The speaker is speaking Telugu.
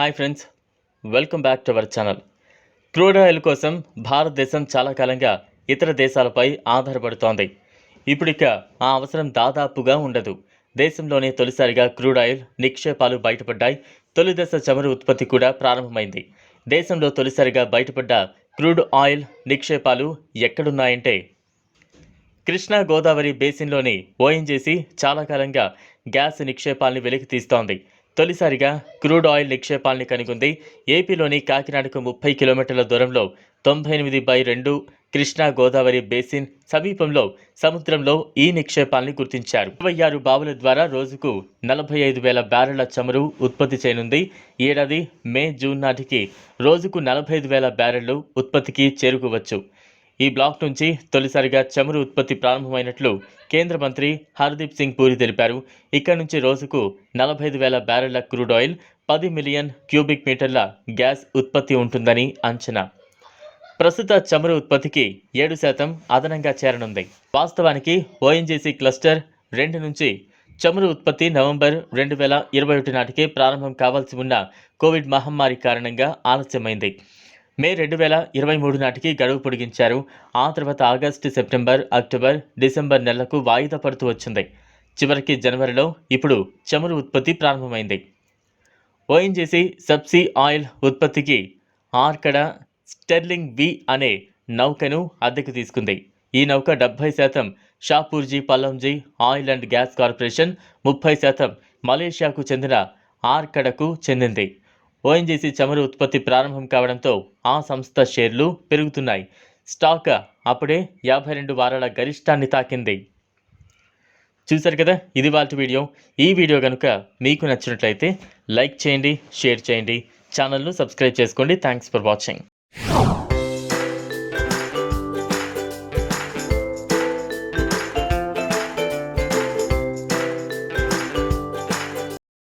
Hi friends welcome back to our channel. Crude oil కోసం భారతదేశం చాలా కాలంగా ఇతర దేశాలపై ఆధారపడుతోంది. ఇప్పుడిక ఆ అవసరం దాదాపుగా ఉండదు. దేశంలోనే తొలిసారిగా క్రూడ్ ఆయిల్ నిక్షేపాలు బయటపడ్డాయి. తొలి దశ చమురు ఉత్పత్తి కూడా ప్రారంభమైంది. దేశంలో తొలిసారిగా బయటపడ్డ క్రూడ్ ఆయిల్ నిక్షేపాలు ఎక్కడున్నాయంటే కృష్ణా గోదావరి బేసిన్లోని ఓఎన్జీసీ చాలా కాలంగా గ్యాస్ నిక్షేపాల్ని వెలికి తీస్తోంది తొలిసారిగా క్రూడ్ ఆయిల్ నిక్షేపాల్ని కనుగొంది. ఏపీలోని కాకినాడకు ముప్పై కిలోమీటర్ల దూరంలో తొంభై ఎనిమిది బై రెండు కృష్ణా గోదావరి బేసిన్ సమీపంలో సముద్రంలో ఈ నిక్షేపాల్ని గుర్తించారు. ఇరవై ఆరు బావుల ద్వారా రోజుకు నలభై ఐదు వేల బ్యారెళ్ళ చమురు ఉత్పత్తి చేయనుంది. ఏడాది మే జూన్ నాటికి రోజుకు నలభై ఐదు వేల బ్యారెళ్ళు ఉత్పత్తికి చేరుకోవచ్చు. ఈ బ్లాక్ నుంచి తొలిసారిగా చమురు ఉత్పత్తి ప్రారంభమైనట్లు కేంద్ర మంత్రి హర్దీప్ సింగ్ పూరి తెలిపారు. ఇక్కడ నుంచి రోజుకు నలభై ఐదు వేల బ్యారెళ్ళ క్రూడ్ ఆయిల్ పది మిలియన్ క్యూబిక్ మీటర్ల గ్యాస్ ఉత్పత్తి ఉంటుందని అంచనా. ప్రస్తుత చమురు ఉత్పత్తికి ఏడు శాతం అదనంగా చేరనుంది. వాస్తవానికి ఓఎన్జీసీ క్లస్టర్ రెండు నుంచి చమురు ఉత్పత్తి నవంబర్ రెండు వేల ఇరవై ఒకటి నాటికే ప్రారంభం కావాల్సి ఉన్న కోవిడ్ మహమ్మారి కారణంగా ఆలస్యమైంది. మే రెండు వేల ఇరవై మూడు నాటికి గడువు పొడిగించారు. ఆ తర్వాత ఆగస్టు సెప్టెంబర్ అక్టోబర్ డిసెంబర్ నెలలకు వాయిదా పడుతూ వచ్చింది. చివరికి జనవరిలో ఇప్పుడు చమురు ఉత్పత్తి ప్రారంభమైంది. ఓఎన్జీసీ సబ్సీ ఆయిల్ ఉత్పత్తికి ఆర్కడ స్టెర్లింగ్ వి అనే నౌకను అద్దెకు తీసుకుంది. ఈ నౌక డెబ్బై శాతం Shapoorji Pallonji oil and gas corporation ముప్పై శాతం మలేషియాకు చెందిన ఆర్కడకు చెందింది. ఓఎన్జీసీ చమురు ఉత్పత్తి ప్రారంభం కావడంతో ఆ సంస్థ షేర్లు పెరుగుతున్నాయి. స్టాక్ అప్పుడే యాభై రెండు వారాల గరిష్టాన్ని తాకింది. చూశారు కదా? ఇది వాళ్ళ వీడియో. ఈ వీడియో కనుక మీకు నచ్చినట్లయితే లైక్ చేయండి షేర్ చేయండి. ఛానల్ను సబ్స్క్రైబ్ చేసుకోండి. Thanks for watching.